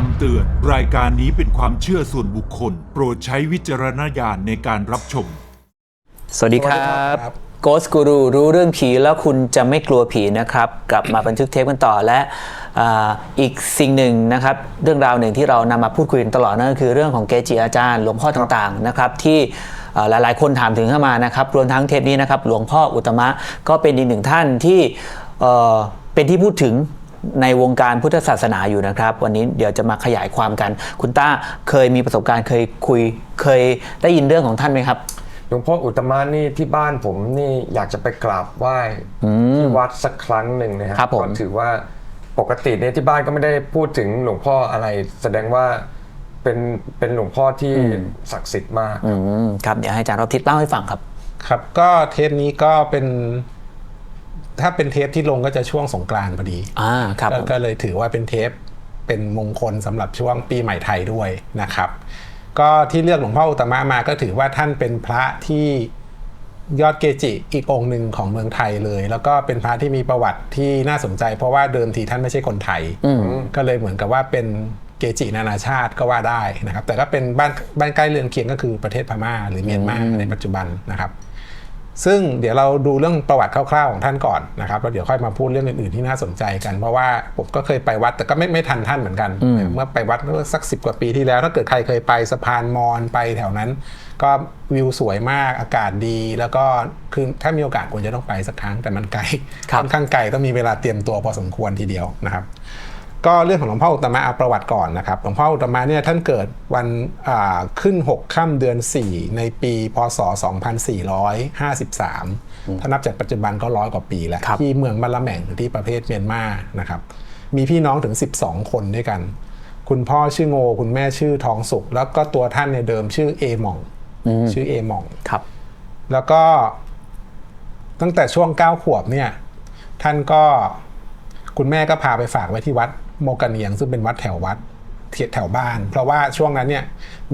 คำเตือน รายการนี้เป็นความเชื่อส่วนบุคคล โปรดใช้วิจารณญาณในการรับชม สวัสดีครัสวัสดีบครับโกสกูรูรู้เรื่องผีแล้วคุณจะไม่กลัวผีนะครับ กลับมาบันทึกเทปกันต่อและอ่าอีกสิ่งหนึ่งนะครับ เรื่องราวหนึ่งที่เรานำมาพูดคุยกันตลอดนั่นก็คือเรื่องของเกจิอาจารย์หลวงพ่อต่างๆนะครับ ที่อ่าหลายๆ คนถามถึงเข้ามานะครับรวมทั้งเทปนี้นะครับ หลวงพ่ออุตตมะก็เป็นอีกหนึ่งท่านที่เอ่อเป็นที่พูดถึง ในวงการพุทธศาสนาอยู่นะครับ วันนี้เดี๋ยวจะมาขยายความกัน คุณต้าเคยมีประสบการณ์เคยคุยเคยได้ยินเรื่องของท่านไหมครับหลวงพ่ออุตตมะนี่ที่บ้านผมนี่อยากจะไปกราบไหว้ที่วัดสักครั้งหนึ่งนะฮะครับผมก็ถือว่าปกติเนี่ยที่บ้านก็ไม่ได้พูดถึงหลวงพ่ออะไร แสดงว่าเป็นเป็นหลวงพ่อที่ศักดิ์สิทธิ์มากอืมครับเดี๋ยวให้อาจารย์รอบทิศเล่าให้ฟังครับ ครับ ก็เทปนี้ก็เป็น ถ้าเป็นเทปที่ลงก็จะช่วงสงกรานต์พอดีอ่าครับก็ผมก็เลยถือว่าเป็นเทปเป็นมงคลสำหรับช่วงปีใหม่ไทยด้วยนะครับ ก็ที่เลือกหลวงพ่ออุตตมะมาก็ถือว่าท่านเป็นพระที่ยอดเกจิอีกองค์หนึ่งของเมืองไทยเลย แล้วก็เป็นพระที่มีประวัติที่น่าสนใจ เพราะว่าเดิมทีท่านไม่ใช่คนไทย ก็เลยเหมือนกับว่าเป็นเกจินานาชาติก็ว่าได้นะครับ แต่ก็เป็นบ้านบ้านใกล้เรือนเคียงก็คือประเทศพม่าหรือเมียนมาในปัจจุบันนะครับ ซึ่งเดี๋ยวเราดูเรื่องประวัติคร่าวๆของท่านก่อนนะครับแล้วเดี๋ยวค่อยมาพูดเรื่องอื่นๆที่น่าสนใจกัน เพราะว่าผมก็เคยไปวัดแต่ก็ไม่ไม่ทันท่านเหมือนกัน เมื่อไปวัดเมื่อสักสิบกว่าปีที่แล้ว ถ้าเกิดใครเคยไปสะพานมอญไปแถวนั้น ก็วิวสวยมากอากาศดี แล้วก็คือถ้ามีโอกาสควรจะต้องไปสักครั้งแต่มันไกลค่อนข้างไกลต้องมีเวลาเตรียมตัวพอสมควรทีเดียวนะครับ ก็เรื่องของหลวงพ่ออุตตมะเอาประวัติก่อนนะครับหลวงพ่ออุตตมะเนี่ยท่านเกิดวันอ่าขึ้น 6 ค่ำเดือน 4 ในปีพศ 2453 ถ้านับจากปัจจุบันก็ร้อยกว่าปีแล้วครับที่เมืองมะละแหม่งที่ประเทศเมียนมานะครับมีพี่น้องถึง 12 คนด้วยกัน คุณพ่อชื่อโงคุณแม่ชื่อทองสุข แล้วก็ตัวท่านในยเดิมชื่อเอหม่องชื่อเอหม่องครับ แล้วก็ตั้งแต่ช่วงเก้าขวบเนี่ย ท่านก็คุณแม่ก็พาไปฝากไว้ที่วัด โมกะเนียงซึ่งเป็นวัดแถววัดเทียแถวบ้าน เพราะว่าช่วงนั้นเนี่ย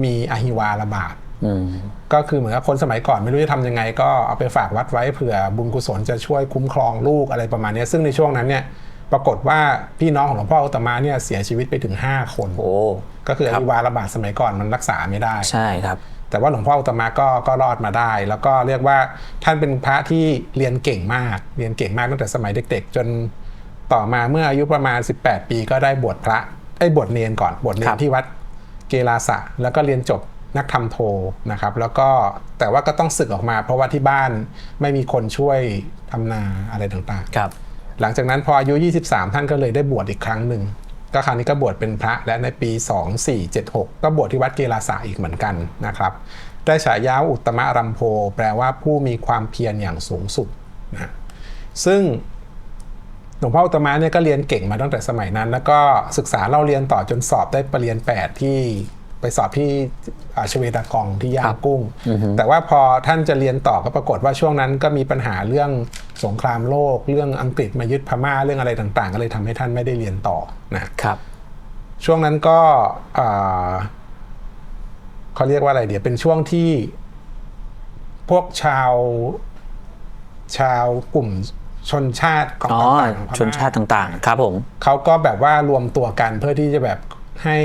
มีอหิวาระบาดอืมก็คือเหมือนกับคนสมัยก่อนไม่รู้จะทำยังไง ก็เอาไปฝากวัดไว้เผื่อบุญกุศลจะช่วยคุ้มครองลูกอะไรประมาณเนี้ยซึ่งในช่วงนั้นเนี่ยปรากฏว่าพี่น้องของหลวงพ่ออุตตมะเนี่ยเสียชีวิตไปถึง 5 คนโอ้ก็คืออครับหิวาระบาดสมัยก่อนมันรักษาไม่ได้ใช่ครับ แต่ว่าหลวงพ่ออุตตมะก็ก็รอดมาได้ แล้วก็เรียกว่าท่านเป็นพระที่เรียนเก่งมาก เรียนเก่งมากตั้งแต่สมัยเด็ก ๆ จน ต่อมาเมื่ออายุประมาณ 18 ปีก็ได้บวชพระได้บวชเนนก่อนบวชเนครันบที่วัดเกลาสะ แล้วก็เรียนจบนักธรรมโทนะครับ แล้วก็แต่ว่าก็ต้องศึกออกมา เพราะว่าที่บ้านไม่มีคนช่วยทำนาอะไรต่างๆครับ หลังจากนั้นพออายุ 23 ท่านก็เลยได้บวชอีกครั้งหนึ่งก็คราวนี้ก็บวชเป็นพระและในปี 2476 ก็บวชที่วัดเกลาสาอีกเหมือนกันนะครับ ได้ฉายาอุตตมะรัมโพ แปลว่าผู้มีความเพียรอย่างสูงสุดนะซึ่ง หลวงพ่ออุตตมะเนี่ยก็เรียนเก่งมาตั้งแต่สมัยนั้น แล้วก็ศึกษาเล่าเรียนต่อจนสอบได้ปรริญญา8ที่ไปสอบที่อ่าชเวดากองที่ย่างกุ้ง แต่ว่าพอท่านจะเรียนต่อก็ปรากฏว่าช่วงนั้นก็มีปัญหาเรื่องสงครามโลก เรื่องอังกฤษมายึดพม่าเรื่องอะไรต่างๆ ก็เลยทำให้ท่านไม่ได้เรียนต่อนะครับ ช่วงนั้นก็อ่าเขาเรียกว่าอะไรเดี๋ยวเป็นช่วงที่พวกชาวชาวกลุ่ม ชนชาติของอ๋อต่างๆของพม่ชนชาติต่างๆ ครับผม เขาก็แบบว่ารวมตัวกันเพื่อที่จะแบบให้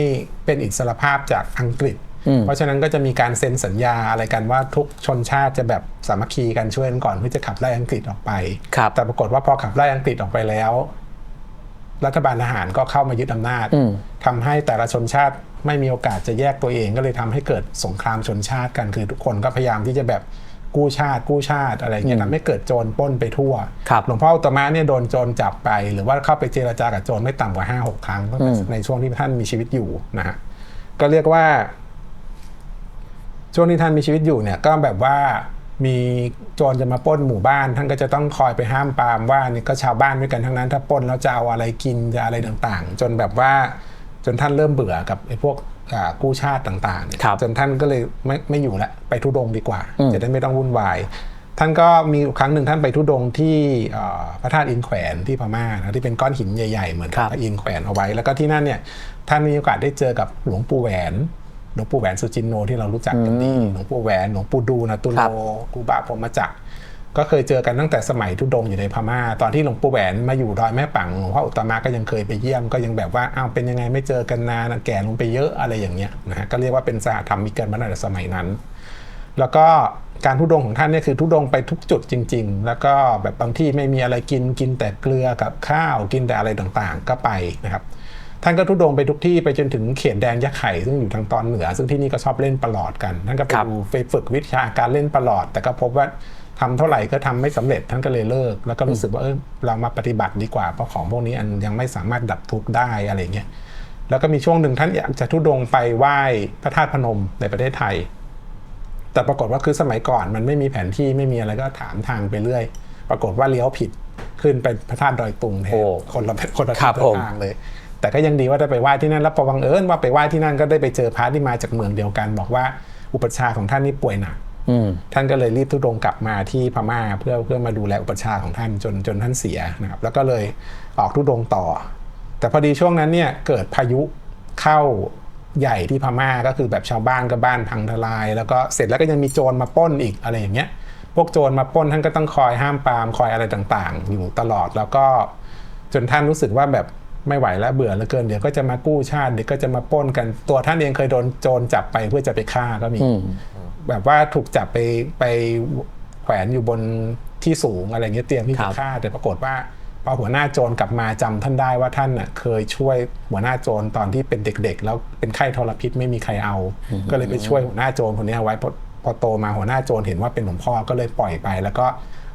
เป็นอิสรภาพจากอังกฤษเพราะฉะนั้นก็จะมีการเซ็นสัญญาอะไรกันว่าทุกชนชาติจะแบบสามัคคีกันช่วยกันก่อนเพื่อจะขับไล่อังกฤษออกไป ครับ แต่ปรากฏว่าพอขับไล่อังกฤษออกไปแล้ว รัฐบาลทหารก็เข้ามายึดอำนาจอืม ทำให้แต่ละชนชาติไม่มีโอกาสจะแยกตัวเองก็เลยทำให้เกิดสงครามชนชาติกันคือทุกคนก็พยายามที่จะแบบ กู้ชาติกู้ชาติอะไรเงี้ยทำให้เกิดโจรปล้นไปทั่วครับหลวงพ่ออุตตมะเนี่ยโดนโจรจับไป หรือว่าเข้าไปเจรจากับโจรไม่ต่ำกว่า5้าหกครั้งตั้งแต่ในช่วงที่ท่านมีชีวิตอยู่นะฮะก็เรียกว่า ช่วงที่ท่านมีชีวิตอยู่เนี่ย ก็แบบว่ามีโจรจะมาปล้นหมู่บ้าน ท่านก็จะต้องคอยไปห้ามปรามว่านี่ก็ชาวบ้านด้วยกันทั้งนั้นถ้าปล้นแล้วจะเอาอะไรกินจะอะไรต่างๆ จนแบบว่าจนท่านเริ่มเบื่อกับไอ้พวกอ่า กู้ชาติต่างๆเนี่ยครับจนท่านก็เลยไม่ไม่อยู่ละไปทุดงค์ดีกว่า จะได้ไม่ต้องวุ่นวาย ท่านก็มีครั้งหนึ่งท่านไปทุดงค์ที่เอ่อพระธาตุอินแขวนที่พม่านะที่เป็นก้อนหินใหญ่ๆ เหมือนครับพระอินแขวนเอาไว้ แล้วก็ที่นั่นเนี่ยท่านมีโอกาสได้เจอกับหลวงปู่แหวนหลวงปู่แหวนสุจินโนที่เรารู้จักกันดีหลวงปู่แหวนหลวงปู่ดูนะตุคโลรับครูบาพรหมจักร ก็เคยเจอกันตั้งแต่สมัยทุดงค์อยู่ในพม่า ตอนที่หลวงปู่แหวนมาอยู่ดอยแม่ปังหลวงพ่ออุตตมะก็ยังเคยไปเยี่ยมก็ยังแบบว่าอ้าวเป็นยังไงไม่เจอกันนานแก่ลงไปเยอะอะไรอย่างเงี้ยนะฮะก็เรียกว่าเป็นสหธรรมิกกันมาตั้งแต่สมัยนั้น แล้วก็การทุดงค์ของท่านเนี่ยคือทุดงค์ไปทุกจุดจริง ๆ แล้วก็แบบบางที่ไม่มีอะไรกินกินแต่เกลือกับข้าวกินแต่อะไรต่างๆ ก็ไปนะครับท่านก็ทุดงไปทุกที่ไปจนถึงเขตแดนยะไข่ซึ่งอยู่ทางตอนเหนือ ซึ่งที่นี่ก็ชอบเล่นประหลอดกัน ท่านก็ไปครับดูไปฝึกวิชาการเล่นประหลอด แต่ก็พบว่า ทำเท่าไหร่ก็ทำไม่สำเร็จท่านก็เลยเลิก แล้วก็รู้สึกว่าเออเรามาปฏิบัติดีกว่าเพราะของพวกนี้อันยังไม่สามารถดับทุกข์ได้อะไรเงี้ยแล้วก็มีช่วงหนึ่งท่านอยากจะทุดงไปไหว้พระธาตุพนมในประเทศไทย แต่ปรากฏว่าคือสมัยก่อนมันไม่มีแผนที่ไม่มีอะไรก็ถามทางไปเรื่อย ปรากฏว่าเลี้ยวผิดขึ้นไปพระธาตุดอยตุงแทโอ้นคนละคนละครับทิศผมทางเลย แต่ก็ยังดีว่าได้ไปไหว้ที่นั่นแล้วพอบังเอิญว่าไปไหว้ที่นั่นก็ได้ไปเจอพระที่มาจากเมืองเดียวกัน บอกว่าอุปชฌาย์ของท่านนี่ป่วยหนักอืม ท่านก็เลยรีบทุดงกลับมาที่พม่าเพื่อเพื่อมาดูแลอุปชฌาย์ของท่านจนจนท่านเสียนะครับ แล้วก็เลยออกทุดงต่อ แต่พอดีช่วงนั้นเนี่ยเกิดพายุเข้าใหญ่ที่พม่าก็คือแบบชาวบ้านก็บ้านพังทลาย แล้วก็เสร็จแล้วก็ยังมีโจรมาปล้นอีกอะไรอย่างเงี้ย พวกโจรมาปล้นท่านก็ต้องคอยห้ามปรามคอยอะไรต่างๆ อยู่ตลอดแล้วก็จนท่านรู้สึกว่าแบบไม่ไหวแล้วเบื่อเหลือเกินเดี๋ยวก็จะมากู้ชาติเดี๋ยวก็จะมาปล้นกันตัวท่านเองเคยโดนโจรจับไปเพื่อจะไปฆ่าก็มีอืม แบบว่าถูกจับไปไปแขวนอยู่บนที่สูงอะไรเงี้ยเตรียมที่ครัจะบฆ่าแต่ปรากฏว่าพอหัวหน้าโจรกลับมาจำท่านได้ว่าท่านน่ะเคยช่วยหัวหน้าโจรตอนที่เป็นเด็ก ๆ แล้วเป็นไข้ทรพิษไม่มีใครเอา ก็เลยไปช่วยหัวหน้าโจรคนนี้เอาไว้พอพอโตมาหัวหน้าโจรเห็นว่าเป็นหลวงพ่อก็เลยปล่อยไป แล้วก็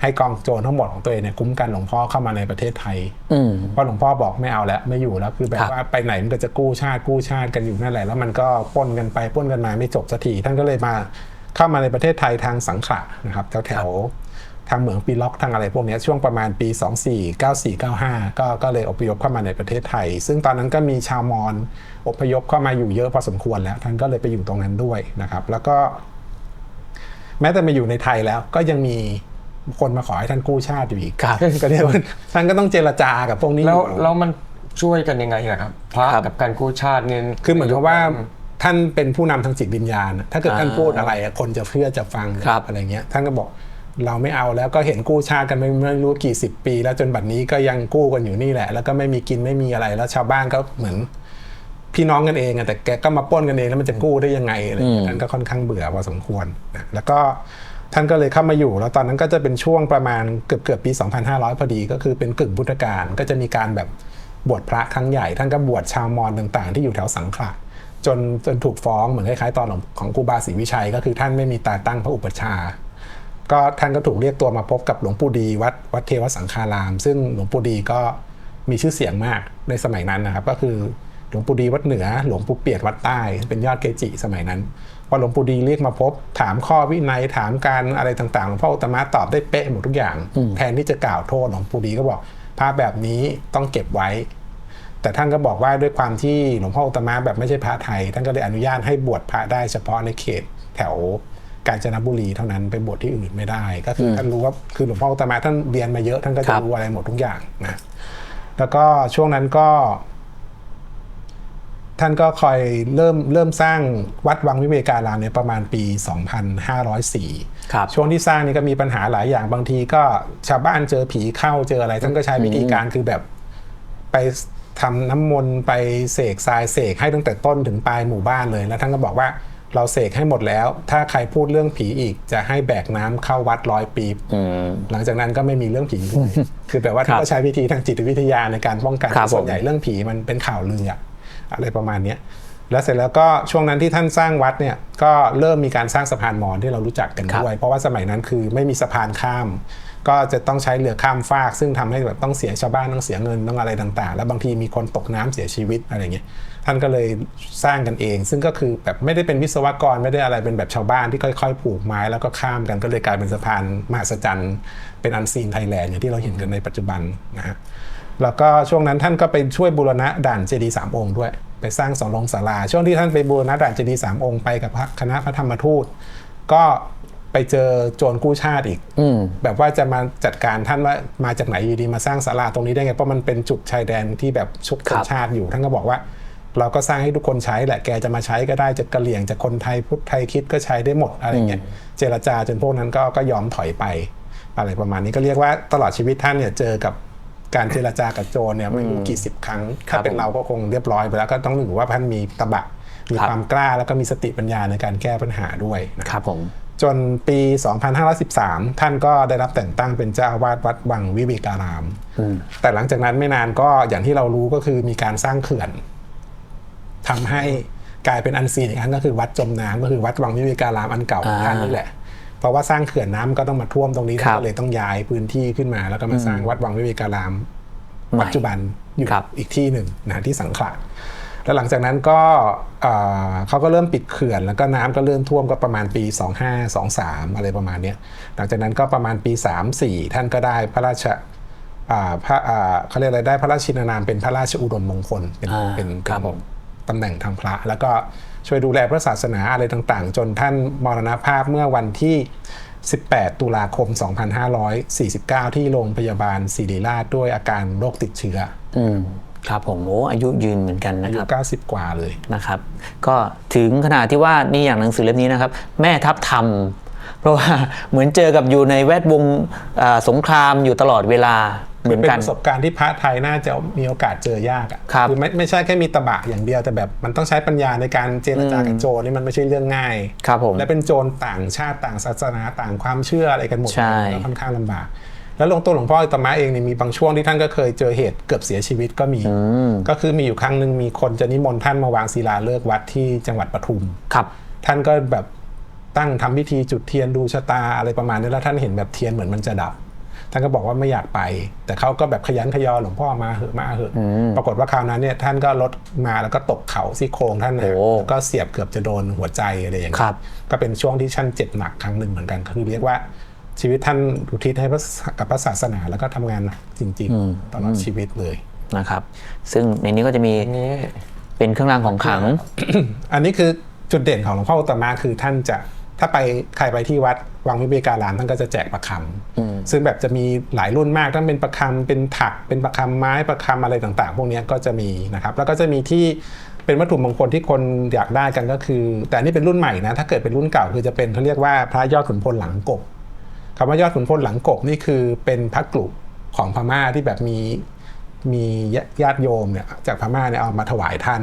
ให้กองโจรทั้งหมดของตัวเองเนี่ยคุ้มกันหลวงพ่อเข้ามาในประเทศไทยอืมเพราะหลวงพ่อบอกไม่เอาแล้วไม่อยู่แล้วคือแบครับบว่าไปไหนมันก็จะกู้ชาติกู้ชาติกันอยู่นั่นแหละแล้วมันก็ปล้นกันไปปล้นกันมาไม่จบสักทีท่านก็เลยมา เข้ามาในประเทศไทยทางสังขละนะครับแถวแถวๆทางเหมืองปีล็อกทางอะไรพวกเนี้ยช่วงประมาณปี 2494-95 ก็ก็เลยอพยพเข้ามาในประเทศไทย ซึ่งตอนนั้นก็มีชาวมอญอพยพเข้ามาอยู่เยอะพอสมควรแล้วท่านก็เลยไปอยู่ตรงนั้นด้วยนะครับ แล้วก็ แม้แต่มาอยู่ในไทยแล้วก็ยังมีคนมาขอให้ท่านกู้ชาติอยู่อีกครับก็เรียกว่าท่านก็ต้องเจรจากับพวกนี้แล้วอยู่แล้วมันช่วยกันยังไงล่ะครับพระครับกับการกู้ชาติเนี่ยคือเหมือนกับว่า ท่านเป็นผู้นำทางจิตวิญญาณ ถ้าเกิดท่านพูดอะไรอะคนจะเชื่อจะฟังครับอะไรเงี้ยท่านก็บอกเราไม่เอาแล้วก็เห็นกู้ชาติกันไม่ไม่รู้กี่สิบปี แล้วจนบัดนี้ก็ยังกู้กันอยู่นี่แหละ แล้วก็ไม่มีกินไม่มีอะไรแล้วชาวบ้านก็เหมือน พี่น้องกันเองอะแต่แกก็มาปล้นกันเองแล้วมันจะกู้ได้ยังไงอะไรเงี้ยท่านก็ค่อนข้างเบื่อพอสมควรนะแล้วก็ท่านก็เลยเข้ามาอยู่ แล้วตอนนั้นก็จะเป็นช่วงประมาณเกือบเกือบๆปี 2500 พอดี ก็คือเป็นกึ่งพุทธกาลก็จะมีการแบบบวชพระครั้งใหญ่ ท่านก็บวชชาวมอญต่าง ๆ ที่อยู่แถวสังขละ จนจนถูกฟ้องเหมือนคล้ายๆตอนของของครูบาศรีวิชัย ก็คือท่านไม่มีตาตั้งพระอุปชฌาย์ก็ท่านก็ถูกเรียกตัวมาพบกับหลวงปู่ดีวัดวัดเทวสังฆาราม ซึ่งหลวงปู่ดีก็มีชื่อเสียงมากในสมัยนั้นนะครับ ก็คือหลวงปู่ดีวัดเหนือ หลวงปู่เปียดวัดใต้ เป็นยอดเกจิสมัยนั้นพอหลวงปู่ดีเรียกมาพบ ถามข้อวินัยถามการอะไรต่างๆหลวงพ่ออุตตมะตอบได้เป๊ะหมดทุกอย่าง แทนที่จะกล่าวโทษหลวงปู่ดีก็บอกพระแบบนี้ต้องเก็บไว้ แต่ท่านก็บอกว่าด้วยความที่หลวงพ่ออุตตมะแบบไม่ใช่พระไทย ท่านก็เลยอนุญาตให้บวชพระได้เฉพาะในเขตแถวกาญจนบุรีเท่านั้นไปบวชที่อื่นไม่ได้ ก็คืออท่านรู้ว่าคือหลวงพ่ออุตตมะท่านเรียนมาเยอะท่านก็คจะรับรู้อะไรหมดทุกอย่างนะแล้วก็ช่วงนั้นก็ ท่านก็คอยเริ่มเริ่มสร้างวัดวังวิเวการามเนี่ยประมาณปี 2504ครับช่วงที่สร้างนี่ก็มีปัญหาหลายอย่างบางทีก็ชาวบ้านเจอผีเข้าเจออะไร ท่านก็ใช้วิธีการคือแบบไป ทำน้ำมนต์ไปเสกทรายเสกให้ตั้งแต่ต้นถึงปลายหมู่บ้านเลย แล้วท่านก็บอกว่าเราเสกให้หมดแล้ว ถ้าใครพูดเรื่องผีอีกจะให้แบกน้ำเข้าวัดร้อยปี หลังจากนั้นก็ไม่มีเรื่องผีเลยคือแปลว่าท่านก็ใช้วิธีทางจิตวิทยาในการป้องกันครับผมส่วนใหญ่เรื่องผีมันเป็นข่าวลืออะอะไรประมาณเนี้ยแล้วเสร็จแล้วก็ช่วงนั้นที่ท่านสร้างวัดเนี่ยก็เริ่มมีการสร้างสะพานมอญที่เรารู้จักกันครับด้วย เพราะว่าสมัยนั้นคือไม่มีสะพานข้าม ก็จะต้องใช้เรือข้ามฟาก ซึ่งทำให้แบบต้องเสียชาวบ้านต้องเสียเงินต้องอะไรต่างๆ แล้วบางทีมีคนตกน้ำเสียชีวิตอะไรเงี้ยท่านก็เลยสร้างกันเอง ซึ่งก็คือแบบไม่ได้เป็นวิศวกรไม่ได้อะไรเป็นแบบชาวบ้านที่ค่อยๆ ผูกไม้แล้วก็ข้ามกันก็เลยกลายเป็นสะพานมหัศจรรย์เป็นอันซีนไทยแลนด์อย่างที่เราเห็นกันในปัจจุบันนะฮะแล้วก็ช่วงนั้นท่านก็ไปช่วยบูรณะด่านเจดีย์สามองค์ด้วย ไปสร้างสองลงศาลา ช่วงที่ท่านไปบูรณะด่านเจดีย์สามองค์ไปกับคณะพระธรรมทูต ก็ ไปเจอโจรกู้ชาติอีกอืมแบบว่าจะมาจัดการท่านว่ามาจากไหนอยู่ดีมาสร้างศาลาตรงนี้ได้ไงเพราะมันเป็นจุดชายแดนที่แบบชุกชครันบชาติอยู่ท่านก็บอกว่า เราก็สร้างให้ทุกคนใช้แหละแกจะมาใช้ก็ได้จะกะเหลี่ยงจะคนไทยพุทธไทยคิดก็ใช้ได้หมดอะไรเงี้ยเจรจาจนพวกนั้นก็ก็ยอมถอยไป อะไรประมาณนี้ก็เรียกว่าตลอดชีวิตท่านเนี่ยเจอกับการเจรจากับโจรเนี่ยไม่รู้กี่สิบครั้งครัถ้าบเป็นเราก็คงเรียบร้อยไปแล้วก็ต้องถือว่าท่านมีตบะมีครับความกล้าแล้วก็มีสติปัญญาในการแก้ปัญหาด้วยนะครับผม จนปี 2513 ท่านก็ได้รับแต่งตั้งเป็นเจ้าอาวาสวัดวังวิเวการาม แต่หลังจากนั้นไม่นานก็อย่างที่เรารู้ก็คือมีการสร้างเขื่อนทำให้กลายเป็นอันซีนอีกครั้งก็คือวัดจมน้ำก็คือวัดวังวิเวการามอันเก่าของท่านนี่แหละ เพราะว่าสร้างเขื่อนน้ำก็ต้องมาท่วมตรงนี้ครัท่านบก็เลยต้องย้ายพื้นที่ขึ้นมา แล้วก็มาสร้างวัดวังวิเวการามใหม่ปัจจุบันอยู่ครับอีกที่หนึ่งนะที่สังขละ แล้วหลังจากนั้นก็เอ่อเขาก็เริ่มปิดเขื่อน แล้วก็น้ำก็เริ่มท่วมก็ประมาณปี 2523 อะไรประมาณเนี้ยหลังจากนั้นก็ประมาณปี 34 ท่านก็ได้พระราชอ่าพระอ่าเขาเรียกอะไรได้พระราชินานามเป็นพระราชอุดมมงคลเป็นอ่าเป็นครับผมตำแหน่งทางพระ แล้วก็ช่วยดูแลพระศาสนาอะไรต่างๆ จนท่านมรณภาพเมื่อวันที่ 18 ตุลาคม 2549 ที่โรงพยาบาลศิริราชด้วยอาการโรคติดเชื้ออืม ครับผมโอ้อายุยืนเหมือนกันนะอาคยุรับ 90 กว่าเลย นะครับก็ถึงขนาดที่ว่านี่อย่างหนังสือเล่มนี้นะครับ แม่ทัพธรรม เพราะว่า เหมือนเจอกับอยู่ในแวดวงอ่าสงครามอยู่ตลอดเวลาเหมือนเป็นกัน ประสบการณ์ที่พระไทยน่าจะมีโอกาสเจอยากอะครับ อไม่ไม่ใช่แค่มีตบะอย่างเดียวแต่แบบมันต้องใช้ปัญญาในการเจรจากับโจรนี่มันไม่ใช่เรื่องง่าย ครับผม และเป็นโจรต่างชาติต่างศาสนาต่างความเชื่ออะไรกันหมดใช่แล้วค่อนข้างลำบาก แล้วหลวงตัวหลวงพ่ออิตมะเองเนี่ยมีบางช่วงที่ท่านก็เคยเจอเหตุเกือบเสียชีวิตก็มี ก็คือมีอยู่ครั้งหนึ่งมีคนจะนิมนต์ท่านมาวางศิลาฤกษ์วัดที่จังหวัดปทุมครับ ท่านก็แบบตั้งทำพิธีจุดเทียนดูชะตาอะไรประมาณนี้แล้วท่านเห็นแบบเทียนเหมือนมันจะดับ ท่านก็บอกว่าไม่อยากไป แต่เขาก็แบบขยันขยอหลวงพ่อมาเหอะมาเหอะ ปรากฏว่าคราวนั้นเนี่ยท่านก็ลดมาแล้วก็ตกเขาซี่โครงท่านหักโอ้แล้วก็เสียบเกือบจะโดนหัวใจอะไรอย่างคเงี้รัยบก็เป็นช่วงที่ท่านเจ็บหนักครั้งหนึ่งเหมือนกันก็คือเรียกว่า ชีวิตท่านอุทิศให้พระกับพระศาสนาแล้วก็ทำงานหนักจริงๆตลอดชีวิตเลยนะครับ ซึ่งในนี้ก็จะมีนี้เป็นเครื่องรางของขลัง อันนี้คือจุดเด่นของหลวงพ่ออุตตมะคือท่านจะถ้าไปใครไปที่วัดวังวิเวการามท่านก็จะแจกประคำซึ่งแบบจะมีหลายรุ่นมากทั้งเป็นประคำเป็นถักเป็นประคำไม้ประคำอะไรต่างๆ พวกเนี้ยก็จะมีนะครับ แล้วก็จะมีที่เป็นวัตถุมงคลที่คนอยากได้กันก็คือ แต่อันนี่เป็นรุ่นใหม่นะถ้าเกิดเป็นรุ่นเก่าคือจะเป็นเขาเรียกว่าพระยอดขุนพลหลังกบ คำว่ายอดขุนพลหลังกบนี่คือเป็นพระกลุของพม่าที่แบบมีมีญาติโยมเนี่ยจากพม่าเนี่ยเอามาถวายท่าน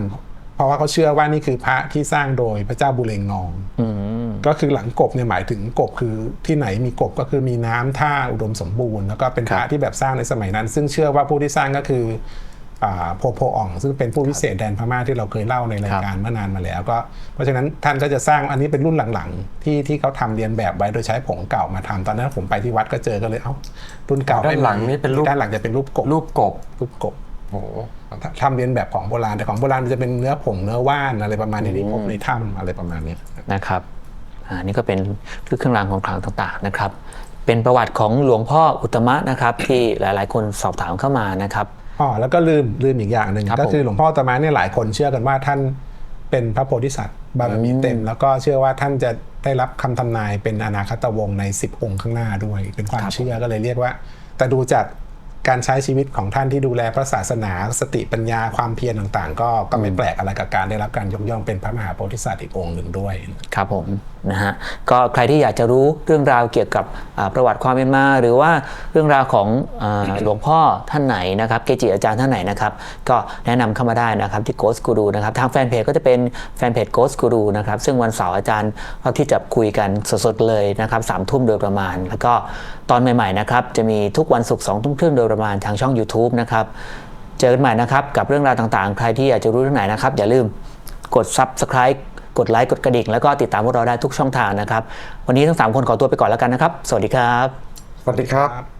เพราะว่าเขาเชื่อว่านี่คือพระที่สร้างโดยพระเจ้าบุเรงนองก็คือหลังกบเนี่ยหมายถึงกบคือที่ไหนมีกบก็คือมีน้ำท่าอุดมสมบูรณ์แล้วก็เป็นพระที่แบบสร้างในสมัยนั้น ซึ่งเชื่อว่าผู้ที่สร้างก็คืออ่า โพโพอ่องซึ่งเป็นผู้พิเศษแดนพม่าที่เราเคยเล่าในรายการเมื่อนานมาแล้วก็เพราะฉะนั้นท่านก็จะสร้างอันนี้เป็นรุ่นหลังๆ ที่ที่เขาทำเรียนแบบไว้โดยใช้ผงเก่ามาทำตอนนั้นผมไปที่วัดก็เจอก็เลยเอ้ารุ่นเก่าด้านหลังนี่เป็นรูปด้านหลังจะเป็นรูปกบรูปกบรูปกบโอ้โหทำเรียนแบบของโบราณแต่ของโบราณมันจะเป็นเนื้อผงเนื้อว่านอะไรประมาณนี้ที่พบในถ้ำอะไรประมาณนี้นะครับอ่านี่ก็เป็นเครื่องรางของขลังต่างๆนะครับ เป็นประวัติของหลวงพ่ออุตตมะนะครับ ที่หลายๆ คนสอบถามเข้ามานะครับ อ๋อแล้วก็ลืมลืมอีกอย่างหนึ่งครับก็คือผมหลวงพ่อตะมาเนี่ยหลายคนเชื่อกันว่าท่านเป็นพระโพธิสัตว์บารมีเต็ม แล้วก็เชื่อว่าท่านจะได้รับคำทำนายเป็นอนาคตวงศ์ใน 10 องค์ข้างหน้าด้วย เป็นความเชื่อก็เลยเรียกว่า แต่ดูจากการใช้ชีวิตของท่านที่ดูแลพระศาสนาสติปัญญาความเพียรต่างๆ ก็ก็ไม่แปลกอะไรกับการได้รับการยกย่องเป็นพระมหาโพธิสัตว์อีกองค์หนึ่งด้วย ครับผมนะฮะก็ใครที่อยากจะรู้เรื่องราวเกี่ยวกับประวัติความเป็นมา หรือว่าเรื่องราวของหลวงพ่อท่านไหนนะครับเกจิอาจารย์ท่านไหนนะครับก็แนะนำเข้ามาได้นะครับที่ Ghost Guru นะครับทางแฟนเพจก็จะเป็นแฟนเพจ Ghost Guru นะครับซึ่งวันเสาร์อาจารย์เราที่จะคุยกันสดๆเลยนะครับสามทุ่มโดยประมาณ แล้วก็ตอนใหม่ๆนะครับจะมีทุกวันศุกร์สองทุ่มครึ่งโดยประมาณทางช่อง YouTube นะครับเจอกันใหม่นะครับกับเรื่องราวต่างๆ ใครที่อยากจะรู้เรื่องไหนนะครับอย่าลืมกด Subscribe กดไลค์กดกระดิ่งแล้วก็ติดตามพวกเราได้ทุกช่องทางนะครับ วันนี้ทั้ง 3 คนขอตัวไปก่อนแล้วกันนะครับ สวัสดีครับ สวัสดีครับ